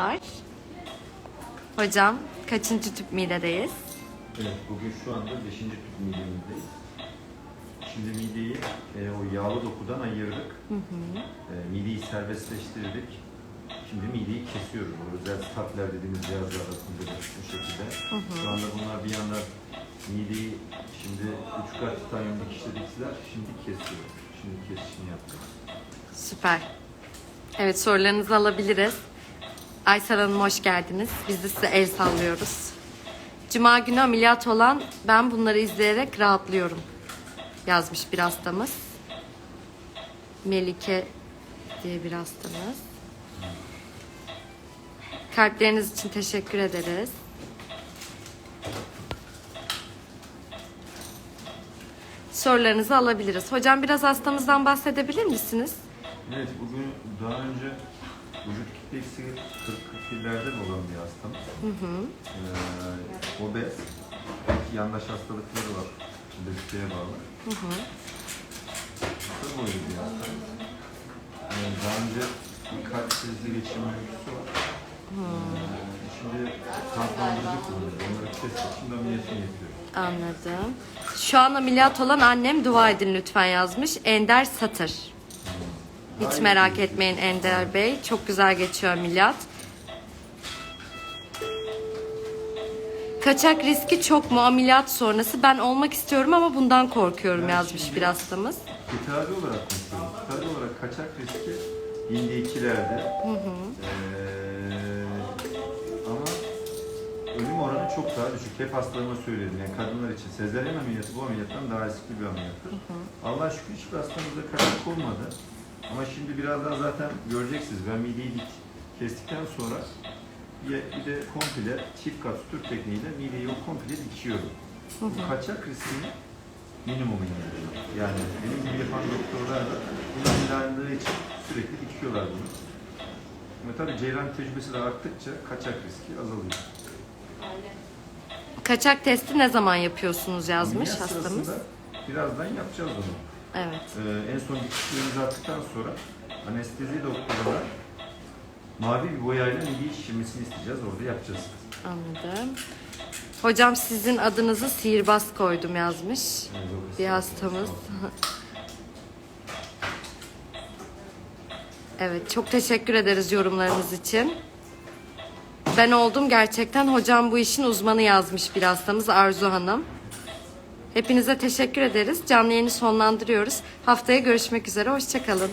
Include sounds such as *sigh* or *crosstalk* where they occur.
var. Hocam kaçıncı tüp midedeyiz? Evet, bugün şu anda 5. tüp midemizdeyiz. Şimdi mideyi e, o yağlı dokudan ayırdık. E, mideyi serbestleştirdik. Şimdi mideyi kesiyoruz. O özel statler dediğimiz cihazlar arasında da bu şekilde. Şu anda bunlar bir yandan mideyi şimdi 3 kat titanyum dikişle diktiler. Şimdi kesiyor. Şimdi kesişini yaptık. Süper. Evet sorularınızı alabiliriz. Aysel Hanım hoş geldiniz. Biz de size el sallıyoruz. Cuma günü ameliyat olan ben bunları izleyerek rahatlıyorum yazmış bir hastamız. Melike diye bir hastamız. Kalpleriniz için teşekkür ederiz. Sorularınızı alabiliriz. Hocam biraz hastamızdan bahsedebilir misiniz? Evet, bugün daha önce vücut kitlesi 40-41'lerde olan bir hastamız. Ee, obez, belki yandaş hastalıkları var, obeziteye bağlı. Kısa boylu bir hasta. Ee, daha önce kalp krizi geçirme öyküsü var. Ee, şimdi tampondırıcı kullanıyoruz. Onları kestik, şimdi ameliyatını yapıyoruz. Anladım. Şu an ameliyat olan annem dua edin lütfen yazmış. Ender Satır. Hiç merak etmeyin Ender Bey. Çok güzel geçiyor ameliyat. Kaçak riski çok mu ameliyat sonrası? Ben olmak istiyorum ama bundan korkuyorum yazmış bir hastamız. Tedavi olarak. Tedavi olarak kaçak riski binde ikilerde. Ee, ama ölüm oranı çok daha düşük. Hep hastalarıma söyledim. Yani kadınlar için sezaryen ameliyatı bu ameliyattan daha riskli bir ameliyattır. Allah'a şükür hiçbir hastamızda kaçak olmadı. Ama şimdi birazdan zaten göreceksiniz. Ben mideyi dik kestikten sonra bir, bir de komple çift kat sutur tekniğiyle mideyi o komple dikiyorum. Bu kaçak riskini minimum indiriyor. Yani benim gibi yapan doktorlar da bunun inandığı için sürekli dikiyorlar bunu. Ama tabii cerrahi tecrübesi de arttıkça kaçak riski azalıyor. Kaçak testi ne zaman yapıyorsunuz yazmış Ameliyat hastamız. sırasında birazdan yapacağız onu. Evet. Ee, en son dikişlerimizi attıktan sonra anestezi doktoruna mavi bir boyayla mideyi şişirmesini isteyeceğiz. Orada yapacağız. Anladım. Hocam sizin adınızı sihirbaz koydum yazmış. Bir hastamız. *laughs* Evet çok teşekkür ederiz yorumlarınız için. Ben oldum gerçekten hocam bu işin uzmanı yazmış bir hastamız Arzu Hanım. Hepinize teşekkür ederiz. Canlı yayını sonlandırıyoruz. Haftaya görüşmek üzere. Hoşçakalın.